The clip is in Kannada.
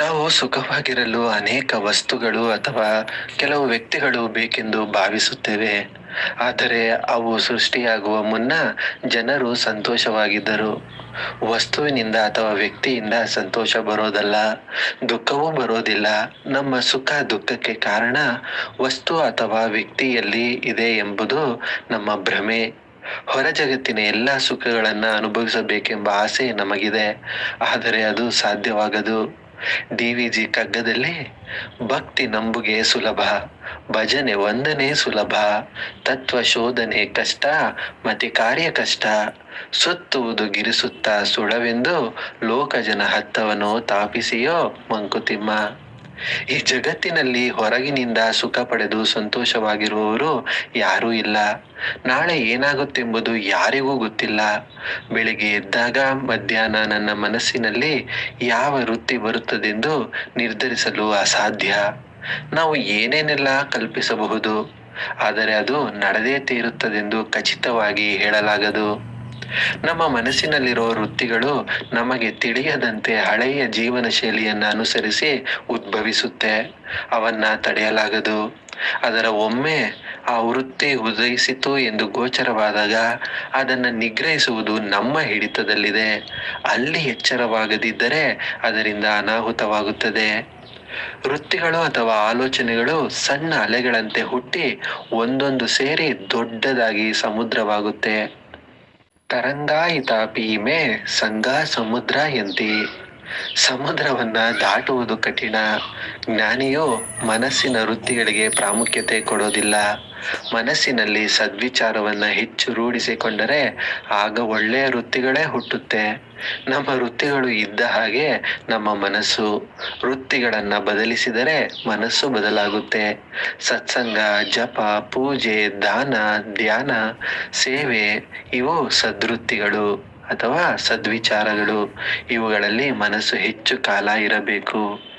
ನಾವು ಸುಖವಾಗಿರಲು ಅನೇಕ ವಸ್ತುಗಳು ಅಥವಾ ಕೆಲವು ವ್ಯಕ್ತಿಗಳು ಬೇಕೆಂದು ಭಾವಿಸುತ್ತೇವೆ. ಆದರೆ ಅವು ಸೃಷ್ಟಿಯಾಗುವ ಮುನ್ನ ಜನರು ಸಂತೋಷವಾಗಿದ್ದರು. ವಸ್ತುವಿನಿಂದ ಅಥವಾ ವ್ಯಕ್ತಿಯಿಂದ ಸಂತೋಷ ಬರೋದಲ್ಲ, ದುಃಖವೂ ಬರೋದಿಲ್ಲ. ನಮ್ಮ ಸುಖ ದುಃಖಕ್ಕೆ ಕಾರಣ ವಸ್ತು ಅಥವಾ ವ್ಯಕ್ತಿಯಲ್ಲಿ ಇದೆ ಎಂಬುದು ನಮ್ಮ ಭ್ರಮೆ. ಹೊರ ಜಗತ್ತಿನ ಎಲ್ಲ ಸುಖಗಳನ್ನು ಅನುಭವಿಸಬೇಕೆಂಬ ಆಸೆ ನಮಗಿದೆ. ಆದರೆ ಅದು ಸಾಧ್ಯವಾಗದು. ಡಿ ವಿ ಜಿ ಕಗ್ಗದಲ್ಲಿ ಭಕ್ತಿ ನಂಬುಗೆ ಸುಲಭ, ಭಜನೆ ವಂದನೆ ಸುಲಭ, ತತ್ವ ಶೋಧನೆ ಕಷ್ಟ ಮತ್ತೆ ಕಾರ್ಯ ಕಷ್ಟ, ಸುತ್ತುವುದು ಗಿರಿಸುತ್ತ ಸುಳವೆಂದು ಲೋಕಜನ ಹತ್ತವನು ತಾಪಿಸಿಯೋ ಮಂಕುತಿಮ್ಮ. ಈ ಜಗತ್ತಿನಲ್ಲಿ ಹೊರಗಿನಿಂದ ಸುಖ ಪಡೆದು ಸಂತೋಷವಾಗಿರುವವರು ಯಾರೂ ಇಲ್ಲ. ನಾಳೆ ಏನಾಗುತ್ತೆಂಬುದು ಯಾರಿಗೂ ಗೊತ್ತಿಲ್ಲ. ಬೆಳಿಗ್ಗೆ ಎದ್ದಾಗ ಮಧ್ಯಾಹ್ನ ನನ್ನ ಮನಸ್ಸಿನಲ್ಲಿ ಯಾವ ವೃತ್ತಿ ಬರುತ್ತದೆಂದು ನಿರ್ಧರಿಸಲು ಅಸಾಧ್ಯ. ನಾವು ಏನೇನೆಲ್ಲ ಕಲ್ಪಿಸಬಹುದು, ಆದರೆ ಅದು ನಡೆದೇ ತೀರುತ್ತದೆಂದು ಖಚಿತವಾಗಿ ಹೇಳಲಾಗದು. ನಮ್ಮ ಮನಸ್ಸಿನಲ್ಲಿರುವ ವೃತ್ತಿಗಳು ನಮಗೆ ತಿಳಿಯದಂತೆ ಹಳೆಯ ಜೀವನ ಶೈಲಿಯನ್ನು ಅನುಸರಿಸಿ ಉದ್ಭವಿಸುತ್ತೆ. ಅವನ್ನ ತಡೆಯಲಾಗದು. ಅದರ ಒಮ್ಮೆ ಆ ವೃತ್ತಿ ಉದಯಿಸಿತು ಎಂದು ಗೋಚರವಾದಾಗ ಅದನ್ನು ನಿಗ್ರಹಿಸುವುದು ನಮ್ಮ ಹಿಡಿತದಲ್ಲಿದೆ. ಅಲ್ಲಿ ಎಚ್ಚರವಾಗದಿದ್ದರೆ ಅದರಿಂದ ಅನಾಹುತವಾಗುತ್ತದೆ. ವೃತ್ತಿಗಳು ಅಥವಾ ಆಲೋಚನೆಗಳು ಸಣ್ಣ ಅಲೆಗಳಂತೆ ಹುಟ್ಟಿ ಒಂದೊಂದು ಸೇರಿ ದೊಡ್ಡದಾಗಿ ಸಮುದ್ರವಾಗುತ್ತೆ. ತರಂಗಾಯಿತಾಪಿ ಮೇ ಸಂಗಾ ಸಮುದ್ರ ಎಂತಿ ಸಮುದ್ರವನ್ನ ದಾಟುವುದು ಕಠಿಣ. ಜ್ಞಾನಿಯು ಮನಸ್ಸಿನ ವೃತ್ತಿಗಳಿಗೆ ಪ್ರಾಮುಖ್ಯತೆ ಕೊಡೋದಿಲ್ಲ. ಮನಸ್ಸಿನಲ್ಲಿ ಸದ್ವಿಚಾರವನ್ನ ಹೆಚ್ಚು ರೂಢಿಸಿಕೊಂಡರೆ ಆಗ ಒಳ್ಳೆಯ ವೃತ್ತಿಗಳೇ ಹುಟ್ಟುತ್ತೆ. ನಮ್ಮ ವೃತ್ತಿಗಳು ಇದ್ದ ಹಾಗೆ ನಮ್ಮ ಮನಸ್ಸು ವೃತ್ತಿಗಳನ್ನು ಬದಲಿಸಿದರೆ ಮನಸ್ಸು ಬದಲಾಗುತ್ತೆ. ಸತ್ಸಂಗ, ಜಪ, ಪೂಜೆ, ದಾನ, ಧ್ಯಾನ, ಸೇವೆ ಇವು ಸದ್ವೃತ್ತಿಗಳು ಅಥವಾ ಸದ್ವಿಚಾರಗಳು. ಇವುಗಳಲ್ಲಿ ಮನಸ್ಸು ಹೆಚ್ಚು ಕಾಲ ಇರಬೇಕು.